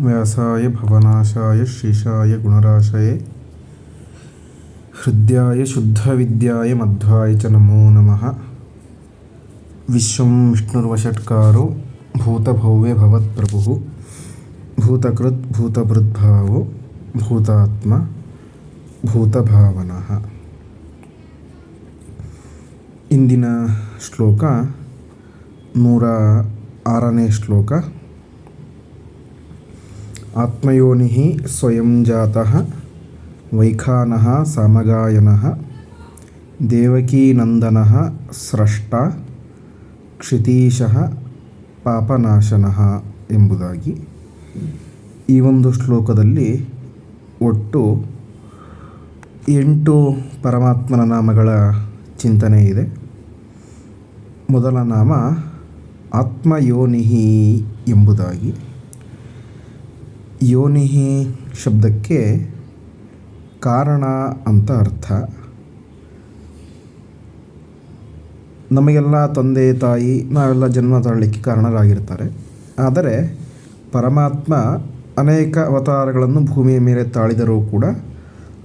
व्यासाय भवनाशाय श्रीशाय गुणराशये हृद्याय शुद्धविद्याय मध्वाय च नमो नमः विश्वं विष्णुर्वषट्कारो भूतभव्य भवत्प्रभुः भूतकृत् भूतभृद्भावो भूतात्मा ಭೂತಭಾವನಃ ಇಂದಿನ ಶ್ಲೋಕ ನೂರ ಆರನೇ ಶ್ಲೋಕ ಆತ್ಮಯೋನಿ ಸ್ವಯಂ ಜಾತಃ ವೈಖಾನಃ ಸಾಮಗಾಯನಃ ದೇವಕೀನಂದನಃ ಸ್ರಷ್ಟ ಕ್ಷಿತೀಶಃ ಪಾಪನಾಶನಃ ಎಂಬುದಾಗಿ ಈ ಒಂದು ಶ್ಲೋಕದಲ್ಲಿ ಒಟ್ಟು ಎಂಟು ಪರಮಾತ್ಮನ ನಾಮಗಳ ಚಿಂತನೆ ಇದೆ. ಮೊದಲ ನಾಮ ಆತ್ಮಯೋನಿಹಿ ಎಂಬುದಾಗಿ. ಯೋನಿಹಿ ಶಬ್ದಕ್ಕೆ ಕಾರಣ ಅಂತ ಅರ್ಥ. ನಮಗೆಲ್ಲ ತಂದೆ, ತಾಯಿ, ನಾವೆಲ್ಲ ಜನ್ಮ ತಾಳಲಿಕ್ಕೆ ಕಾರಣರಾಗಿರ್ತಾರೆ. ಆದರೆ ಪರಮಾತ್ಮ ಅನೇಕ ಅವತಾರಗಳನ್ನು ಭೂಮಿಯ ಮೇಲೆ ತಾಳಿದರೂ ಕೂಡ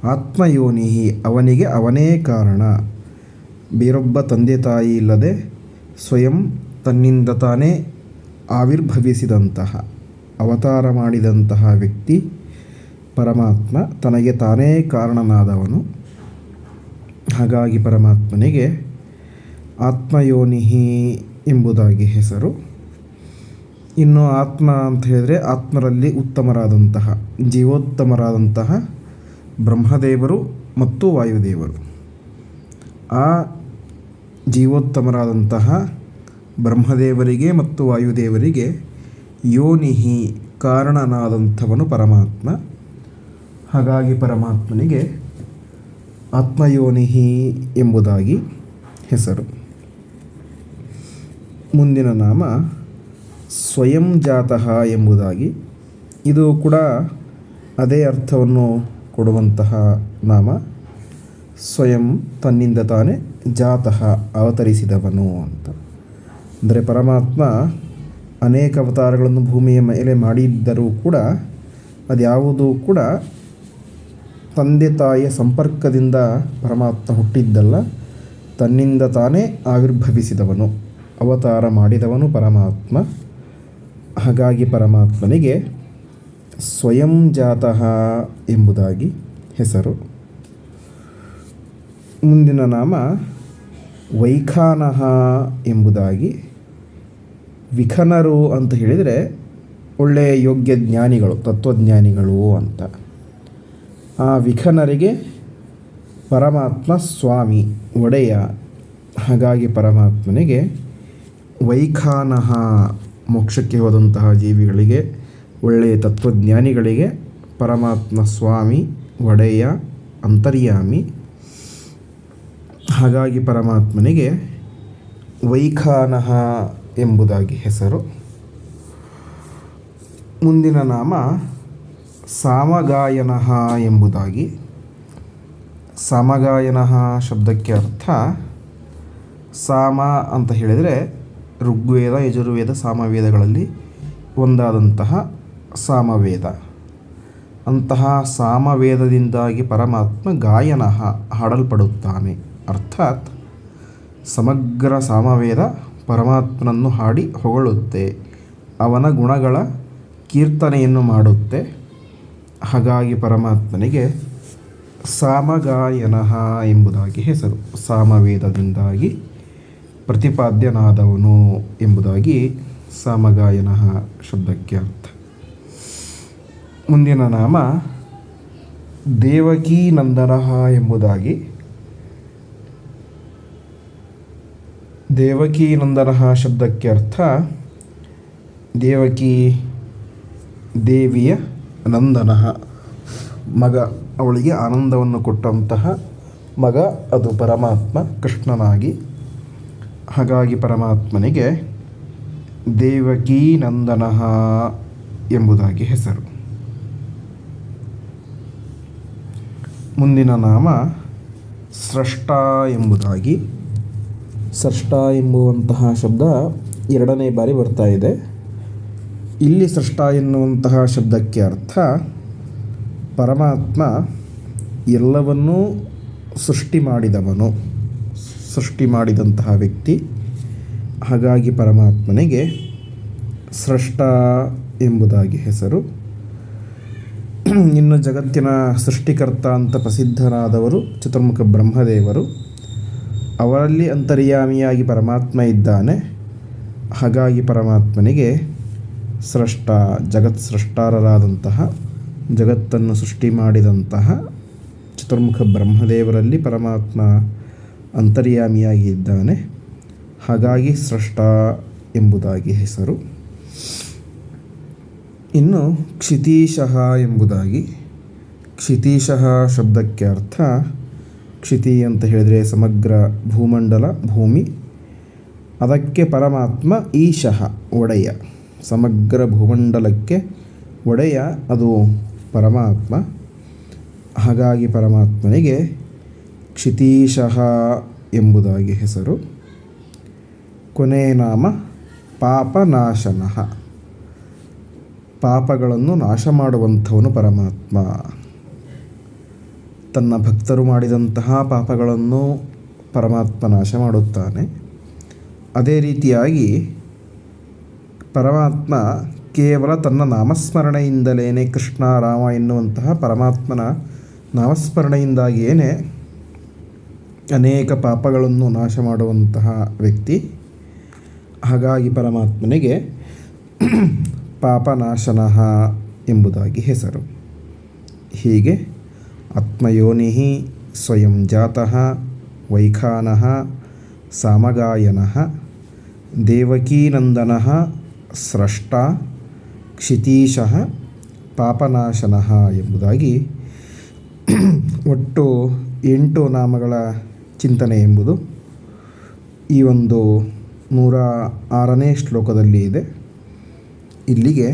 ಆತ್ಮಯೋನಿಹಿ ಅವನಿಗೆ ಅವನೇ ಕಾರಣ. ಬೇರೊಬ್ಬ ತಂದೆ, ತಾಯಿ ಇಲ್ಲದೆ ಸ್ವಯಂ ತನ್ನಿಂದ ತಾನೇ ಆವಿರ್ಭವಿಸಿದಂತಹ. ಅವತಾರ ಮಾಡಿದಂತಹ ವ್ಯಕ್ತಿ ಪರಮಾತ್ಮ, ತನಗೆ ತಾನೇ ಕಾರಣನಾದವನು. ಹಾಗಾಗಿ ಪರಮಾತ್ಮನಿಗೆ ಆತ್ಮಯೋನಿಹಿ ಎಂಬುದಾಗಿ ಹೆಸರು. ಇನ್ನು ಆತ್ಮ ಅಂತ ಹೇಳಿದರೆ ಆತ್ಮರಲ್ಲಿ ಉತ್ತಮರಾದಂತಹ, ಜೀವೋತ್ತಮರಾದಂತಹ ಬ್ರಹ್ಮದೇವರು ಮತ್ತು ವಾಯುದೇವರು. ಆ ಜೀವೋತ್ತಮರಾದಂತಹ ಬ್ರಹ್ಮದೇವರಿಗೆ ಮತ್ತು ವಾಯುದೇವರಿಗೆ ಯೋನಿಹಿ ಕಾರಣನಾದಂಥವನು ಪರಮಾತ್ಮ. ಹಾಗಾಗಿ ಪರಮಾತ್ಮನಿಗೆ ಆತ್ಮಯೋನಿಹಿ ಎಂಬುದಾಗಿ ಹೆಸರು. ಮುಂದಿನ ನಾಮ ಸ್ವಯಂ ಜಾತಃ ಎಂಬುದಾಗಿ. ಇದು ಕೂಡ ಅದೇ ಅರ್ಥವನ್ನು ಕೊಡುವಂತಹ ನಾಮ. ಸ್ವಯಂ ತನ್ನಿಂದ ತಾನೇ ಜಾತಃ ಅವತರಿಸಿದವನು ಅಂತ. ಅಂದರೆ ಪರಮಾತ್ಮ ಅನೇಕ ಅವತಾರಗಳನ್ನು ಭೂಮಿಯ ಮೇಲೆ ಮಾಡಿದ್ದರೂ ಕೂಡ, ಅದ್ಯಾವುದೂ ಕೂಡ ತಂದೆ ತಾಯಿಯ ಸಂಪರ್ಕದಿಂದ ಪರಮಾತ್ಮ ಹುಟ್ಟಿದ್ದಲ್ಲ, ತನ್ನಿಂದ ತಾನೇ ಆವಿರ್ಭವಿಸಿದವನು, ಅವತಾರ ಮಾಡಿದವನು ಪರಮಾತ್ಮ. ಹಾಗಾಗಿ ಪರಮಾತ್ಮನಿಗೆ ಸ್ವಯಂ ಜಾತಃ ಎಂಬುದಾಗಿ ಹೆಸರು. ಮುಂದಿನ ನಾಮ ವೈಖಾನಃ ಎಂಬುದಾಗಿ ವಿಖನರು ಅಂತ ಹೇಳಿದರೆ ಒಳ್ಳೆಯ ಯೋಗ್ಯ ಜ್ಞಾನಿಗಳು, ತತ್ವಜ್ಞಾನಿಗಳು ಅಂತ. ಆ ವಿಖನರಿಗೆ ಪರಮಾತ್ಮ ಸ್ವಾಮಿ, ಒಡೆಯ. ಹಾಗಾಗಿ ಪರಮಾತ್ಮನಿಗೆ ವೈಖಾನಹ ಮೋಕ್ಷಕ್ಕೆ ಹೋದಂತಹ ಜೀವಿಗಳಿಗೆ ಒಳ್ಳೆಯ ತತ್ವಜ್ಞಾನಿಗಳಿಗೆ ಪರಮಾತ್ಮ ಸ್ವಾಮಿ, ಒಡೆಯ, ಅಂತರ್ಯಾಮಿ. ಹಾಗಾಗಿ ಪರಮಾತ್ಮನಿಗೆ ವೈಖಾನಃ ಎಂಬುದಾಗಿ ಹೆಸರು. ಮುಂದಿನ ನಾಮ ಸಾಮಗಾಯನಃ ಎಂಬುದಾಗಿ. ಸಾಮಗಾಯನಃ ಶಬ್ದಕ್ಕೆ ಅರ್ಥ ಸಾಮ ಅಂತ ಹೇಳಿದರೆ ಋಗ್ವೇದ, ಯಜುರ್ವೇದ, ಸಾಮವೇದಗಳಲ್ಲಿ ಒಂದಾದಂತಹ ಸಾಮವೇದ. ಅಂತಹ ಸಾಮವೇದದಿಂದಾಗಿ ಪರಮಾತ್ಮ ಗಾಯನ ಹಾಡಲ್ಪಡುತ್ತಾನೆ. ಅರ್ಥಾತ್ ಸಮಗ್ರ ಸಾಮವೇದ ಪರಮಾತ್ಮನನ್ನು ಹಾಡಿ ಹೊಗಳುತ್ತೆ. ಅವನ ಗುಣಗಳ ಕೀರ್ತನೆಯನ್ನು ಮಾಡುತ್ತೆ. ಹಾಗಾಗಿ ಪರಮಾತ್ಮನಿಗೆ ಸಾಮಗಾಯನಃ ಎಂಬುದಾಗಿ ಹೆಸರು. ಸಾಮವೇದದಿಂದಾಗಿ ಪ್ರತಿಪಾದ್ಯನಾದವನು ಎಂಬುದಾಗಿ ಸಾಮಗಾಯನಃ ಶಬ್ದಕ್ಕೆ ಅರ್ಥ. ಮುಂದಿನ ನಾಮ ದೇವಕೀನಂದನಃ ಎಂಬುದಾಗಿ ದೇವಕೀನಂದನ ಶಬ್ದಕ್ಕೆ ಅರ್ಥ ದೇವಕಿ ದೇವಿಯ ನಂದನ. ಮಗ ಅವಳಿಗೆ ಆನಂದವನ್ನು ಕೊಟ್ಟಂತಹ ಮಗ ಅದು ಪರಮಾತ್ಮ, ಕೃಷ್ಣನಾಗಿ. ಹಾಗಾಗಿ ಪರಮಾತ್ಮನಿಗೆ ದೇವಕೀನಂದನ ಎಂಬುದಾಗಿ ಹೆಸರು. ಮುಂದಿನ ನಾಮ ಸೃಷ್ಟ ಎಂಬುದಾಗಿ ಸ್ರಷ್ಟ ಎಂಬುವಂತಹ ಶಬ್ದ ಎರಡನೇ ಬಾರಿ ಬರ್ತಾ ಇದೆ. ಇಲ್ಲಿ ಸೃಷ್ಟ ಎನ್ನುವಂತಹ ಶಬ್ದಕ್ಕೆ ಅರ್ಥ ಪರಮಾತ್ಮ ಎಲ್ಲವನ್ನೂ ಸೃಷ್ಟಿ ಮಾಡಿದವನು, ಸೃಷ್ಟಿ ಮಾಡಿದಂತಹ ವ್ಯಕ್ತಿ. ಹಾಗಾಗಿ ಪರಮಾತ್ಮನಿಗೆ ಸೃಷ್ಟ ಎಂಬುದಾಗಿ ಹೆಸರು. ಇನ್ನು ಜಗತ್ತಿನ ಸೃಷ್ಟಿಕರ್ತ ಅಂತ ಪ್ರಸಿದ್ಧರಾದವರು, ಚತುರ್ಮುಖ ಬ್ರಹ್ಮದೇವರು ಅವರಲ್ಲಿ ಅಂತರ್ಯಾಮಿಯಾಗಿ ಪರಮಾತ್ಮ ಇದ್ದಾನೆ. ಹಾಗಾಗಿ ಪರಮಾತ್ಮನಿಗೆ ಸೃಷ್ಟ, ಜಗತ್ ಸೃಷ್ಟಾರರಾದಂತಹ, ಜಗತ್ತನ್ನು ಸೃಷ್ಟಿ ಮಾಡಿದಂತಹ ಚತುರ್ಮುಖ ಬ್ರಹ್ಮದೇವರಲ್ಲಿ ಪರಮಾತ್ಮ ಅಂತರ್ಯಾಮಿಯಾಗಿ ಇದ್ದಾನೆ. ಹಾಗಾಗಿ ಸೃಷ್ಟ ಎಂಬುದಾಗಿ ಹೆಸರು. ಇನ್ನು ಕ್ಷಿತೀಶಃ ಎಂಬುದಾಗಿ. ಕ್ಷಿತೀಶಃ ಶಬ್ದಕ್ಕೆ ಅರ್ಥ ಕ್ಷಿತಿ ಅಂತ ಹೇಳಿದರೆ ಸಮಗ್ರ ಭೂಮಂಡಲ, ಭೂಮಿ. ಅದಕ್ಕೆ ಪರಮಾತ್ಮ ಈಶಃ, ಒಡೆಯ. ಸಮಗ್ರ ಭೂಮಂಡಲಕ್ಕೆ ಒಡೆಯ, ಅದು ಪರಮಾತ್ಮ. ಹಾಗಾಗಿ ಪರಮಾತ್ಮನಿಗೆ ಕ್ಷಿತೀಶಃ ಎಂಬುದಾಗಿ ಹೆಸರು. ಕೊನೆಯ ನಾಮ ಪಾಪನಾಶನಃ. ಪಾಪಗಳನ್ನು ನಾಶ ಮಾಡುವಂಥವನು ಪರಮಾತ್ಮ. ತನ್ನ ಭಕ್ತರು ಮಾಡಿದಂತಹ ಪಾಪಗಳನ್ನು ಪರಮಾತ್ಮ ನಾಶ ಮಾಡುತ್ತಾನೆ. ಅದೇ ರೀತಿಯಾಗಿ ಪರಮಾತ್ಮ ಕೇವಲ ತನ್ನ ನಾಮಸ್ಮರಣೆಯಿಂದಲೇ ಕೃಷ್ಣ, ರಾಮ ಎನ್ನುವಂತಹ ಪರಮಾತ್ಮನ ನಾಮಸ್ಮರಣೆಯಿಂದಾಗಿಯೇ ಅನೇಕ ಪಾಪಗಳನ್ನು ನಾಶ ಮಾಡುವಂತಹ ವ್ಯಕ್ತಿ. ಹಾಗಾಗಿ ಪರಮಾತ್ಮನಿಗೆ ಪಾಪನಾಶನಃ ಎಂಬುದಾಗಿ ಹೆಸರು. ಹೀಗೆ ಆತ್ಮಯೋನಿ ಸ್ವಯಂ ಜಾತಃ ವೈಖಾನಃ ಸಾಮಗಾಯನಃ ದೇವಕೀನಂದನಃ ಸ್ರಷ್ಟ ಕ್ಷಿತೀಶಃ ಪಾಪನಾಶನಃ ಎಂಬುದಾಗಿ ಒಟ್ಟು ಎಂಟು ನಾಮಗಳ ಚಿಂತನೆ ಎಂಬುದು ಈ ಒಂದು ನೂರ ಆರನೇ ಶ್ಲೋಕದಲ್ಲಿ ಇದೆ. ಇಲ್ಲಿಗೆ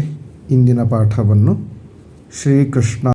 ಇಂದಿನ ಪಾಠವನ್ನು ಶ್ರೀಕೃಷ್ಣ